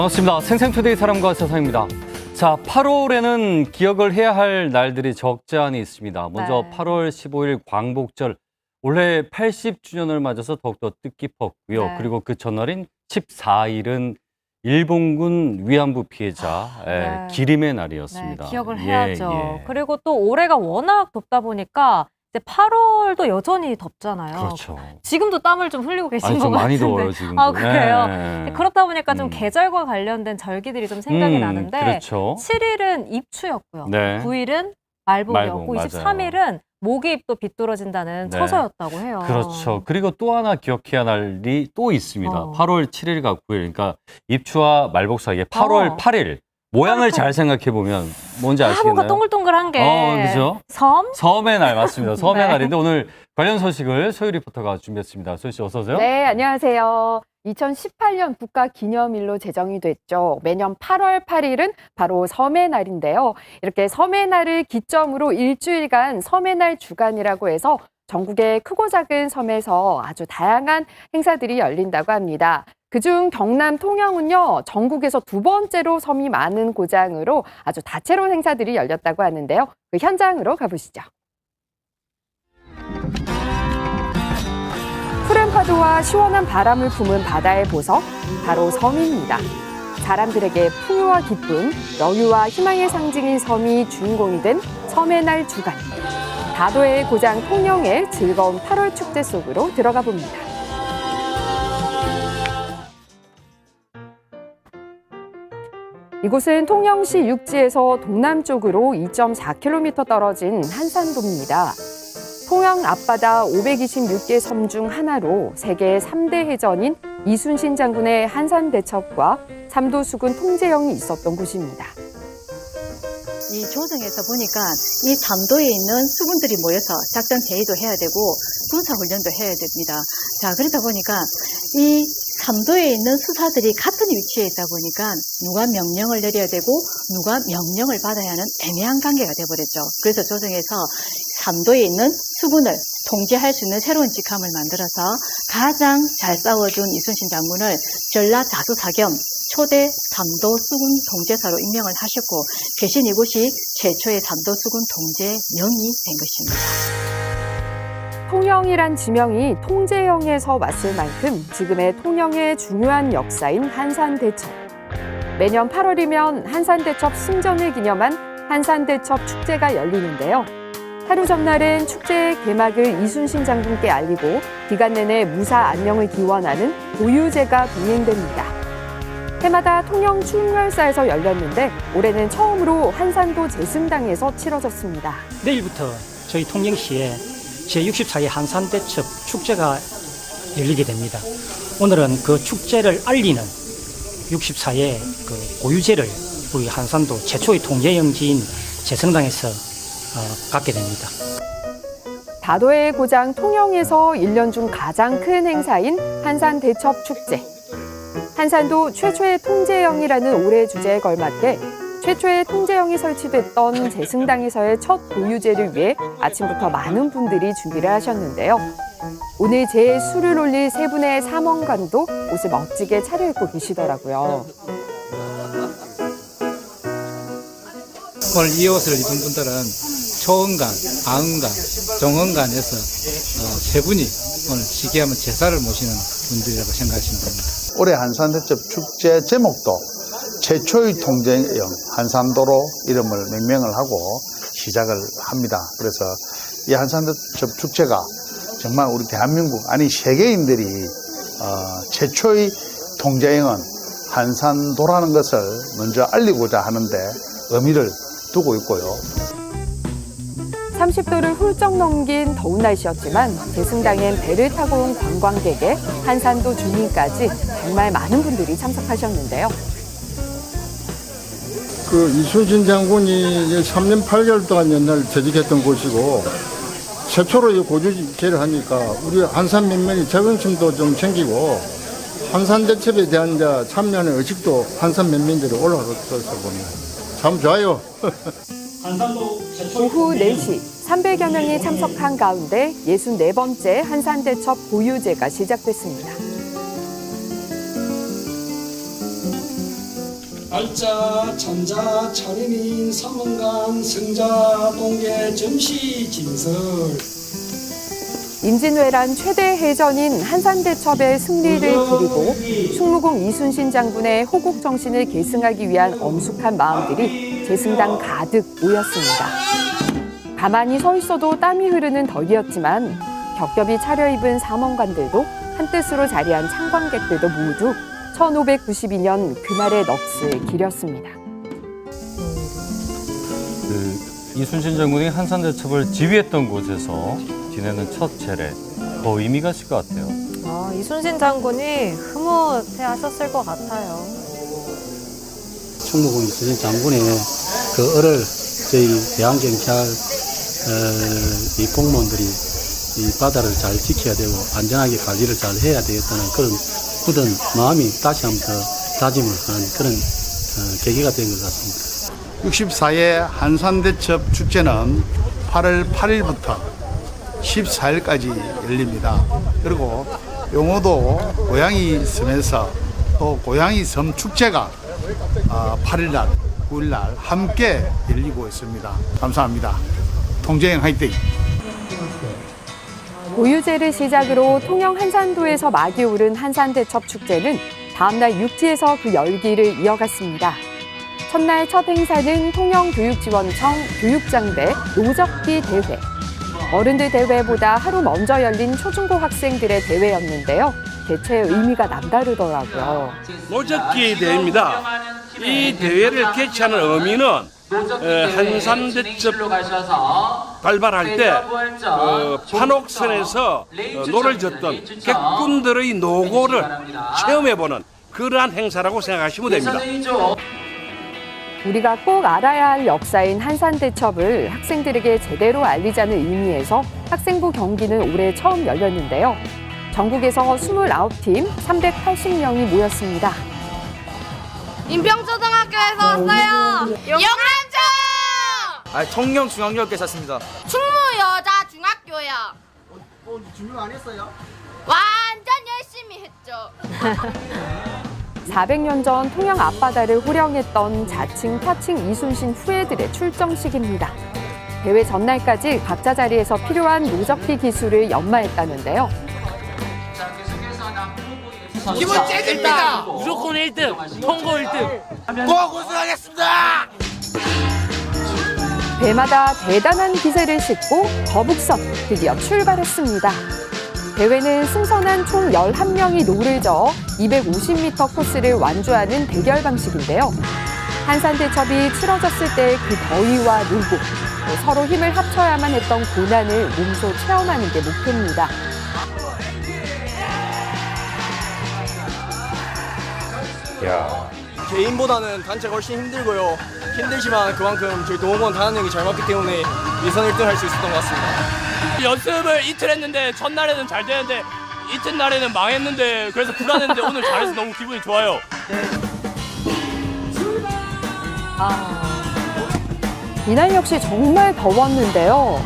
반갑습니다. 생생투데이 사람과 세상입니다. 자, 8월에는 기억을 해야 할 날들이 적지 않이 있습니다. 먼저 네. 8월 15일 광복절. 올해 80주년을 맞아서 더욱더 뜻깊었고요. 네. 그리고 그 전날인 14일은 일본군 위안부 피해자 예, 네. 기림의 네, 날이었습니다. 기억을 예, 해야죠. 예. 그리고 또 올해가 워낙 덥다 보니까 이제 8월도 여전히 덥잖아요. 그렇죠. 지금도 땀을 좀 흘리고 계신 아니, 것좀 많이 같은데. 더워요, 지금. 아, 그래요? 그렇다 보니까 좀 음. 계절과 관련된 절기들이 좀 생각이 음, 나는데 그렇죠. 7일은 입추였고요. 네. 9일은 말복이었고 말복, 이제 맞아요. 3일은 모기잎도 비뚤어진다는 네. 처서였다고 해요. 그렇죠. 그리고 또 하나 기억해야 할 날이 또 있습니다. 어. 8월 7일과 9일. 그러니까 입추와 말복 사이에 8월 어. 8일. 모양을 8월 잘 생각해 보면 뭔지 아, 아시겠나요? 동글동글한 게 어, 그죠? 섬? 섬의 날 맞습니다. 섬의 네. 날인데 오늘 관련 소식을 소유 리포터가 준비했습니다. 소유 씨 어서 오세요. 네, 안녕하세요. 2018년 국가 기념일로 제정이 됐죠. 매년 8월 8일은 바로 섬의 날인데요. 이렇게 섬의 날을 기점으로 일주일간 섬의 날 주간이라고 해서 전국의 크고 작은 섬에서 아주 다양한 행사들이 열린다고 합니다. 그중 경남 통영은요, 전국에서 두 번째로 섬이 많은 고장으로 아주 다채로운 행사들이 열렸다고 하는데요. 그 현장으로 가보시죠. 푸른 파도와 시원한 바람을 품은 바다의 보석, 바로 섬입니다. 사람들에게 풍요와 기쁨, 여유와 희망의 상징인 섬이 주인공이 된 섬의 날 주간. 다 도의 고장 통영의 즐거운 8월 축제 속으로 들어가 봅니다. 이곳은 통영시 육지에서 동남쪽으로 2.4km 떨어진 한산도입니다. 통영 앞바다 526개 섬 중 하나로 세계 3대 해전인 이순신 장군의 한산 대첩과 삼도수군 통제영이 있었던 곳입니다. 이 조정에서 보니까 이 삼도에 있는 수군들이 모여서 작전 회의도 해야 되고 군사 훈련도 해야 됩니다. 자 그러다 보니까 이 삼도에 있는 수사들이 같은 위치에 있다 보니까 누가 명령을 내려야 되고 누가 명령을 받아야 하는 애매한 관계가 돼버렸죠. 그래서 조정에서 삼도에 있는 수군을 통제할 수 있는 새로운 직함을 만들어서 가장 잘 싸워준 이순신 장군을 전라 자수사 겸 초대 삼도 수군 통제사로 임명을 하셨고 계신 이곳이 최초의 삼도 수군 통제령이 된 것입니다. 통영이란 지명이 통제영에서 왔을 만큼 지금의 통영의 중요한 역사인 한산대첩. 매년 8월이면 한산대첩 승전을 기념한 한산대첩 축제가 열리는데요. 하루 전날은 축제의 개막을 이순신 장군께 알리고 기간 내내 무사 안녕을 기원하는 보유제가 동행됩니다. 해마다 통영 충렬사에서 열렸는데 올해는 처음으로 한산도 제승당에서 치러졌습니다. 내일부터 저희 통영시에 제64회 한산대첩 축제가 열리게 됩니다. 오늘은 그 축제를 알리는 64회 그 고유제를 우리 한산도 최초의 통제영지인 제성당에서 어, 갖게 됩니다. 다도의 고장 통영에서 1년 중 가장 큰 행사인 한산 대첩 축제. 한산도 최초의 통제영이라는 올해 주제에 걸맞게 최초의 통제영이 설치됐던 제승당에서의 첫 보유제를 위해 아침부터 많은 분들이 준비를 하셨는데요. 오늘 제 술을 올릴 세 분의 사명관도 옷을 멋지게 차려입고 계시더라고요. 오늘 이 옷을 입은 분들은 초원관, 아흥관, 정원관에서 어, 세 분이 오늘 시기하면 제사를 모시는 분들이라고 생각하시면 됩니다. 올해 한산대첩 축제 제목도 최초의 통제영 한산도로 이름을 명명을 하고 시작을 합니다. 그래서 이 한산대첩 축제가 정말 우리 대한민국 아니 세계인들이 어, 최초의 통제영은 한산도라는 것을 먼저 알리고자 하는데 의미를 두고 있고요. 30도를 훌쩍 넘긴 더운 날씨였지만 제승당엔 배를 타고 온 관광객에 한산도 주민까지 정말 많은 분들이 참석하셨는데요. 그 이순신 장군이 이제 3년 8개월 동안 옛날 재직했던 곳이고 최초로 이 고주제를 하니까 우리 한산 면면이 자긍심도 좀 생기고 한산 대첩에 대한 참여하는 의식도 한산 면민들이 올라갔어서 보면 참 좋아요. 오후 4시 300여 명이 참석한 가운데 64번째 한산대첩 보유제가 시작됐습니다. 알자, 찬자, 차림인, 삼원간, 성자, 동계, 점시, 진설. 임진왜란 최대 해전인 한산대첩의 승리를 기리고 충무공 이순신 장군의 호국 정신을 계승하기 위한 엄숙한 마음들이 재승당 가득 모였습니다. 가만히 서 있어도 땀이 흐르는 덕이었지만 겹겹이 차려입은 사명관들도 한뜻으로 자리한 창관객들도 모두 1592년 그날의 넋을 기렸습니다. 그 이순신 장군이 한산 대첩을 지휘했던 곳에서 지내는 첫 제례 더 의미가 있을 것 같아요. 아, 이순신 장군이 흐뭇해 하셨을 것 같아요. 충무공 이순신 장군의 그 을을 저희 대한경찰 어, 이 공무원들이 이 바다를 잘 지켜야 되고 안전하게 관리를 잘 해야 되겠다는 그런 굳은 마음이 다시 한번 더 다짐을 하는 그런 어, 계기가 된 것 같습니다. 64회 한산대첩 축제는 8월 8일부터 14일까지 열립니다. 그리고 용호도 고양이 섬에서 또 고양이 섬 축제가 8일날, 9일날 함께 열리고 있습니다. 감사합니다. 통제행 화이팅! 고유제를 시작으로 통영 한산도에서 막이 오른 한산대첩 축제는 다음날 육지에서 그 열기를 이어갔습니다. 첫날 첫 행사는 통영교육지원청 교육장대 노적기 대회. 어른들 대회보다 하루 먼저 열린 초중고 학생들의 대회였는데요. 개최의 의미가 남다르더라고요. 노적기 대회입니다. 이 대회를 개최하는 의미는 어, 한산대첩 발발할 때 어, 판옥선에서 어, 노를 젓던 객군들의 노고를 체험해보는 그러한 행사라고 생각하시면 됩니다. 우리가 꼭 알아야 할 역사인 한산대첩을 학생들에게 제대로 알리자는 의미에서 학생부 경기는 올해 처음 열렸는데요. 전국에서 29팀 380명이 모였습니다. 인평초등학교에서 왔어요. 아, 통영 중앙교육교 샀습니다. 충무 여자 중학교야. 어, 준비 안 했어요? 완전 열심히 했죠. 400년 전 통영 앞바다를 호령했던 자칭 타칭 이순신 후예들의 출정식입니다. 대회 전날까지 각자 자리에서 필요한 노적기 기술을 연마했다는데요. 기분 째집니다. 무조건 1등, 통고 1등. 꼭 우승하겠습니다. 배마다 대단한 기세를 싣고 거북선 드디어 출발했습니다. 대회는 승선한 총 11명이 노를 저어 250m 코스를 완주하는 대결 방식인데요. 한산대첩이 치러졌을 때 그 더위와 또 서로 힘을 합쳐야만 했던 고난을 몸소 체험하는 게 목표입니다. 개인보다는 단체가 훨씬 힘들고요. 힘들지만 그만큼 저희 동호원 단합력이 잘 맞기 때문에 예선 1등 할 수 있었던 것 같습니다. 연습을 이틀 했는데 첫날에는 잘 되는데 이튿날에는 망했는데 그래서 불안했는데 오늘 잘해서 너무 기분이 좋아요. 이날 역시 정말 더웠는데요.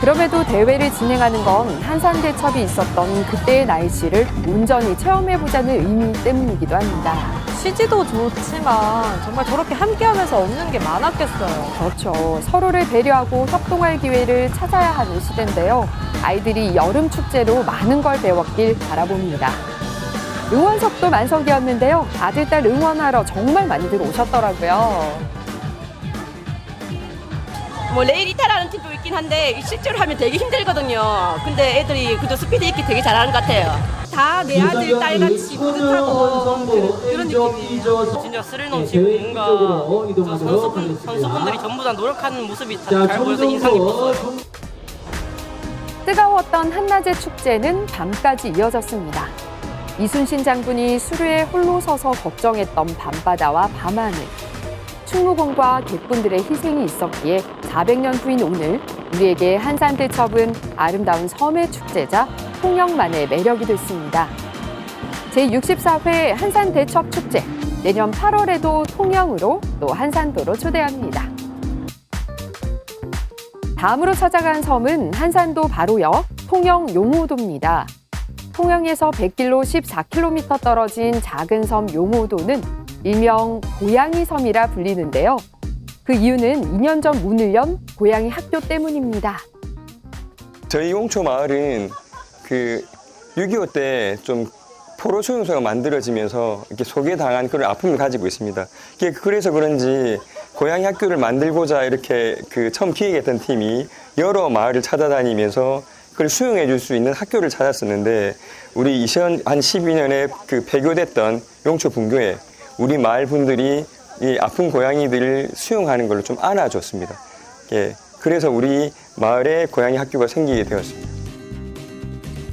그럼에도 대회를 진행하는 건 한산대첩이 있었던 그때의 날씨를 온전히 체험해보자는 의미 때문이기도 합니다. 쉬지도 좋지만 정말 저렇게 함께하면서 얻는 게 많았겠어요. 그렇죠. 서로를 배려하고 협동할 기회를 찾아야 하는 시대인데요. 아이들이 여름 축제로 많은 걸 배웠길 바라봅니다. 응원석도 만석이었는데요. 아들, 딸 응원하러 정말 많이들 오셨더라고요. 뭐 레일이타라는 팀도 있긴 한데 실제로 하면 되게 힘들거든요. 근데 애들이 그저 스피드 있기 되게 잘하는 것 같아요. 다 내 아들 딸같이 뿌듯하고 그, 런 느낌이에요. 진짜 스릴 넘치고 뭔가 저 선수분, 선수분들이 전부 다 노력하는 모습이 잘 보여서 인상 깊었어요. 뜨거웠던 한낮의 축제는 밤까지 이어졌습니다. 이순신 장군이 수루에 홀로 서서 걱정했던 밤바다와 밤하늘. 충무공과 객분들의 희생이 있었기에 400년 후인 오늘 우리에게 한산대첩은 아름다운 섬의 축제자 통영만의 매력이 됐습니다. 제64회 한산대첩 축제 내년 8월에도 통영으로 또 한산도로 초대합니다. 다음으로 찾아간 섬은 한산도 바로역 통영 용호도입니다. 통영에서 100길로 14km 떨어진 작은 섬 용호도는 일명 고양이 섬이라 불리는데요. 그 이유는 2년 전 문을 연 고양이 학교 때문입니다. 저희 용초 마을은 그 6.25 때 좀 포로 수용소가 만들어지면서 이렇게 소개당한 그런 아픔을 가지고 있습니다. 그래서 그런지 고양이 학교를 만들고자 이렇게 그 처음 기획했던 팀이 여러 마을을 찾아다니면서 그걸 수용해 줄 수 있는 학교를 찾았었는데 우리 2012년에 그 폐교됐던 용초 분교에 우리 마을 분들이 이 아픈 고양이들을 수용하는 걸로 좀 안아줬습니다. 예, 그래서 우리 마을에 고양이 학교가 생기게 되었습니다.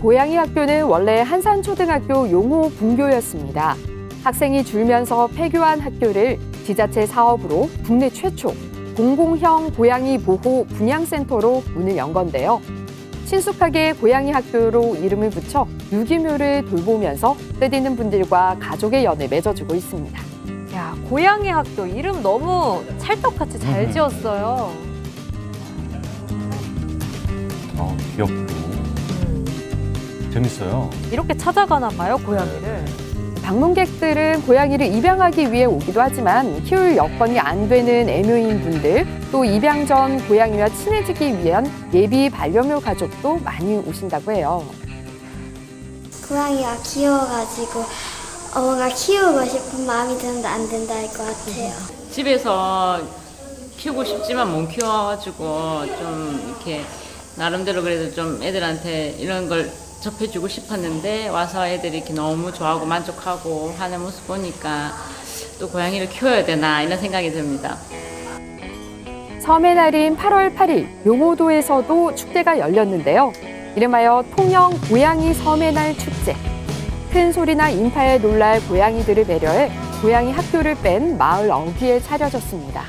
고양이 학교는 원래 한산초등학교 용호 분교였습니다. 학생이 줄면서 폐교한 학교를 지자체 사업으로 국내 최초 공공형 고양이 보호 분양센터로 문을 연 건데요. 친숙하게 고양이 학교로 이름을 붙여 유기묘를 돌보면서 뜻있는 분들과 가족의 연을 맺어주고 있습니다. 야, 고양이 학교 이름 너무 찰떡같이 잘 음. 지었어요. 어, 귀엽고 재밌어요. 이렇게 찾아가나 봐요, 고양이를. 방문객들은 고양이를 입양하기 위해 오기도 하지만 키울 여건이 안 되는 애묘인 분들, 또 입양 전 고양이와 친해지기 위한 예비 반려묘 가족도 많이 오신다고 해요. 고양이가 귀여워가지고 어, 뭔가 키우고 싶은 마음이 드는데 안 된다 할 것 같아요. 집에서 키우고 싶지만 못 키워가지고 좀 이렇게 나름대로 그래도 좀 애들한테 이런 걸 접해주고 싶었는데 와서 애들이 이렇게 너무 좋아하고 만족하고 하는 모습 보니까 또 고양이를 키워야 되나 이런 생각이 듭니다. 섬의 날인 8월 8일 용호도에서도 축제가 열렸는데요. 이름하여 통영 고양이 섬의 날 축제. 큰 소리나 인파에 놀랄 고양이들을 배려해 고양이 학교를 뺀 마을 어귀에 차려졌습니다.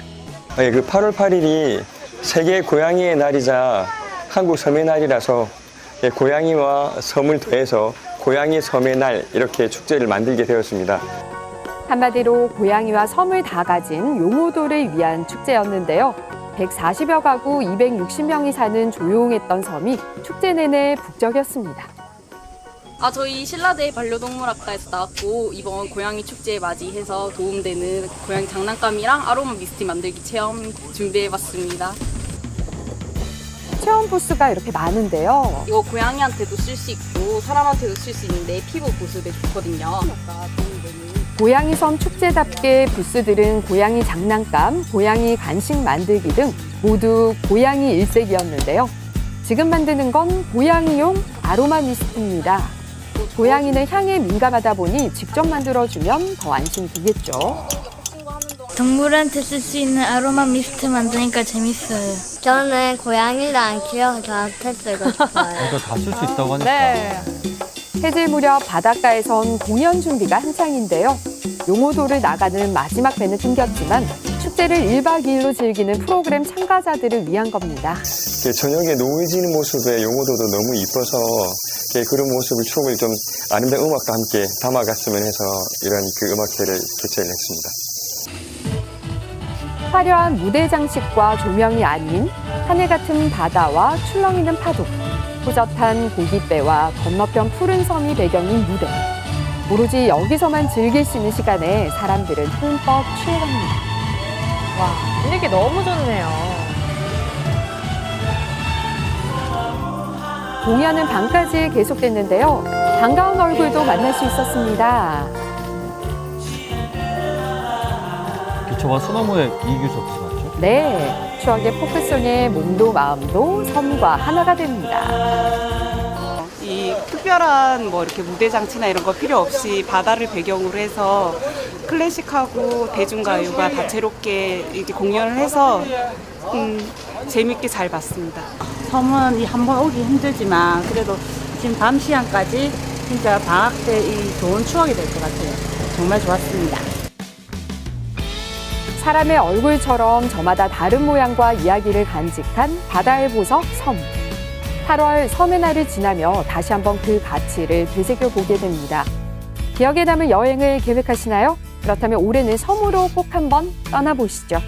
예, 그 8월 8일이 세계 고양이의 날이자 한국 섬의 날이라서 예, 고양이와 섬을 더해서 고양이 섬의 날 이렇게 축제를 만들게 되었습니다. 한마디로 고양이와 섬을 다 가진 용호도를 위한 축제였는데요. 140여 가구 260명이 사는 조용했던 섬이 축제 내내 북적였습니다. 아 저희 신라대 반려동물학과에서 나왔고 이번 고양이 축제에 맞이해서 도움되는 고양이 장난감이랑 아로마 미스티 만들기 체험 준비해봤습니다. 체험 부스가 이렇게 많은데요. 이거 고양이한테도 쓸 수 있고 사람한테도 쓸 수 있는데 피부 보습에 좋거든요. 고양이 섬 축제답게 부스들은 고양이 장난감, 고양이 간식 만들기 등 모두 고양이 일색이었는데요. 지금 만드는 건 고양이용 아로마 미스트입니다. 고양이는 향에 민감하다 보니 직접 만들어주면 더 안심되겠죠. 동물한테 쓸 수 있는 아로마 미스트 만드니까 재밌어요. 저는 고양이를 안 키워서 저한테 쓰고 싶어요. 그러니까 다 쓸 수 있다고 하니까. 네. 해질 무렵 바닷가에선 공연 준비가 한창인데요. 용호도를 나가는 마지막 배는 끊겼지만 축제를 1박 2일로 즐기는 프로그램 참가자들을 위한 겁니다. 예, 저녁에 노을 지는 모습에 용호도도 너무 이뻐서 예, 그런 모습을 추억을 좀 아름다운 음악과 함께 담아갔으면 해서 이런 그 음악회를 개최를 했습니다. 화려한 무대 장식과 조명이 아닌 하늘 같은 바다와 출렁이는 파도, 호젓한 고깃배와 건너편 푸른 섬이 배경인 무대. 오로지 여기서만 즐길 수 있는 시간에 사람들은 흠뻑 취해갑니다. 와, 분위기 너무 좋네요. 공연은 밤까지 계속됐는데요. 반가운 얼굴도 만날 수 있었습니다. 기초가 소나무의 이규석 씨 맞죠? 네, 추억의 포크송에 몸도 마음도 섬과 하나가 됩니다. 이 특별한 뭐 이렇게 무대 장치나 이런 거 필요 없이 바다를 배경으로 해서 클래식하고 대중가요가 다채롭게 이렇게 공연을 해서 음, 재밌게 잘 봤습니다. 섬은 한번 오기 힘들지만 그래도 지금 밤 시간까지 진짜 방학 때 이 좋은 추억이 될 것 같아요. 정말 좋았습니다. 사람의 얼굴처럼 저마다 다른 모양과 이야기를 간직한 바다의 보석 섬. 8월 섬의 날을 지나며 다시 한번 그 가치를 되새겨 보게 됩니다. 기억에 남을 여행을 계획하시나요? 그렇다면 올해는 섬으로 꼭 한번 떠나보시죠.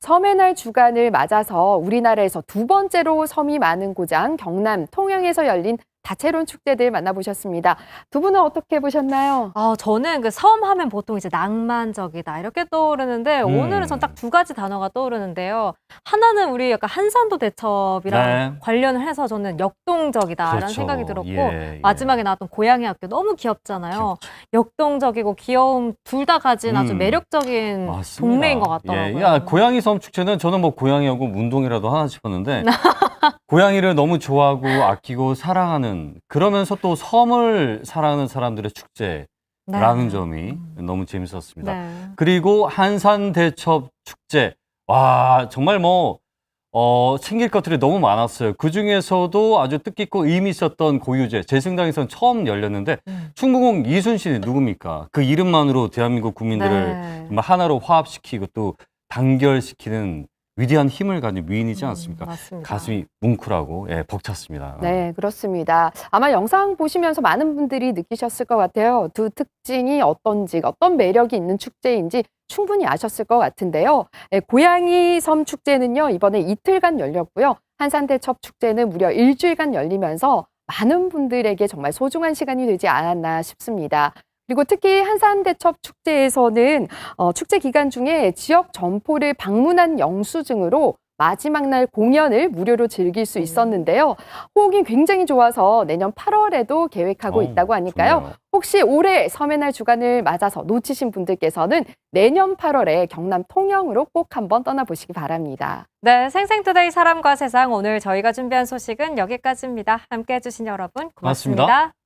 섬의 날 주간을 맞아서 우리나라에서 두 번째로 섬이 많은 고장 경남 통영에서 열린 다채로운 축제들 만나보셨습니다. 두 분은 어떻게 보셨나요? 아, 저는 그 섬 하면 보통 이제 낭만적이다 이렇게 떠오르는데 음. 오늘은 전 딱 두 가지 단어가 떠오르는데요. 하나는 우리 약간 한산도 대첩이랑 네. 관련을 해서 저는 역동적이다라는 그렇죠. 생각이 들었고 예, 예. 마지막에 나왔던 고양이 학교 너무 귀엽잖아요. 역동적이고 귀여움 둘 다 가진 아주 음. 매력적인 맞습니다. 동네인 것 같더라고요. 예, 야, 고양이 섬 축제는 저는 뭐 고양이하고 운동이라도 하나 싶었는데 고양이를 너무 좋아하고 아끼고 사랑하는 그러면서 또 섬을 사랑하는 사람들의 축제라는 네. 점이 너무 재밌었습니다. 네. 그리고 한산 대첩 축제 와 정말 뭐 어, 챙길 것들이 너무 많았어요. 그 중에서도 아주 뜻깊고 의미 있었던 고유제 재승당에서는 처음 열렸는데 음. 충무공 이순신이 누굽니까? 그 이름만으로 대한민국 국민들을 네. 하나로 화합시키고 또 단결시키는 위대한 힘을 가진 위인이지 않습니까? 음, 맞습니다. 가슴이 뭉클하고 예, 벅찼습니다. 네, 그렇습니다. 아마 영상 보시면서 많은 분들이 느끼셨을 것 같아요. 두 특징이 어떤지, 어떤 매력이 있는 축제인지 충분히 아셨을 것 같은데요. 예, 고양이 섬 축제는요, 이번에 이틀간 열렸고요. 한산대첩 축제는 무려 일주일간 열리면서 많은 분들에게 정말 소중한 시간이 되지 않았나 싶습니다. 그리고 특히 한산대첩 축제에서는 어, 축제 기간 중에 지역 점포를 방문한 영수증으로 마지막 날 공연을 무료로 즐길 수 있었는데요. 호응이 굉장히 좋아서 내년 8월에도 계획하고 어, 있다고 하니까요. 좋네요. 혹시 올해 섬의 날 주간을 맞아서 놓치신 분들께서는 내년 8월에 경남 통영으로 꼭 한번 떠나보시기 바랍니다. 네, 생생투데이 사람과 세상 오늘 저희가 준비한 소식은 여기까지입니다. 함께 해 주신 여러분 고맙습니다. 고맙습니다.